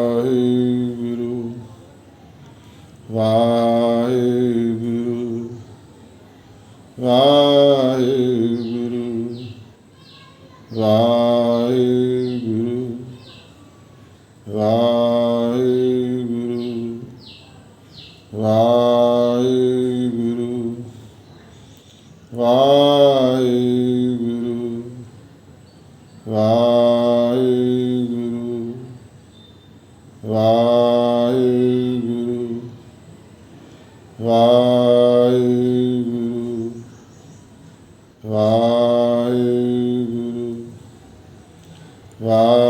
ਵਾਹਿਗੁਰੂ ਵਾ Wow.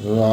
Bye.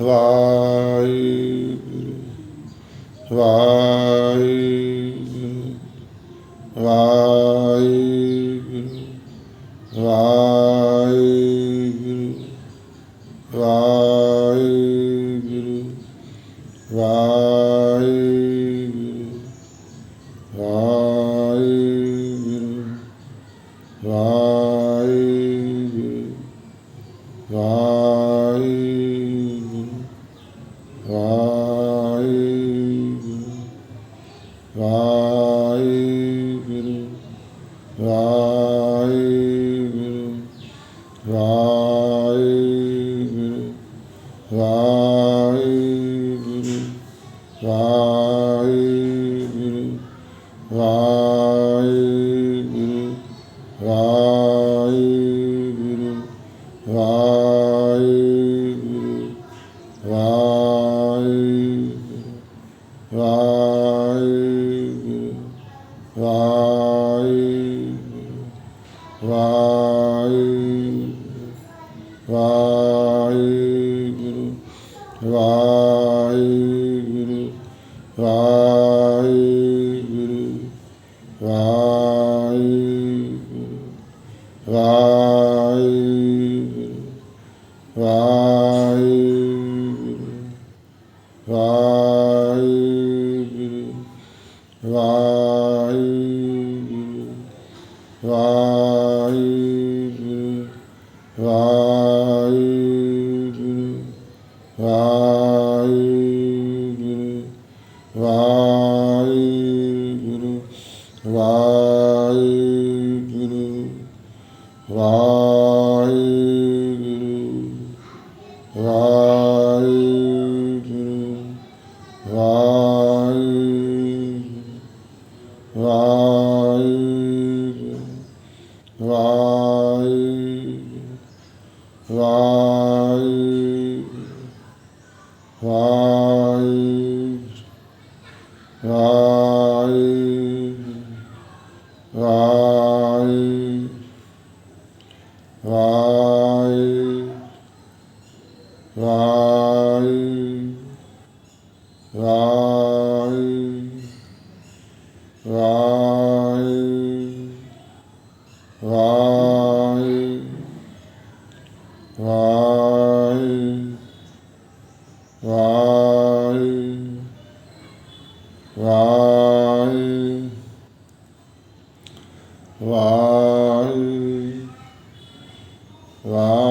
Waheguru ਵਾਹਿ Bye. Wow. Rise, rise, rise, rise, rise, rise, rise. Wow.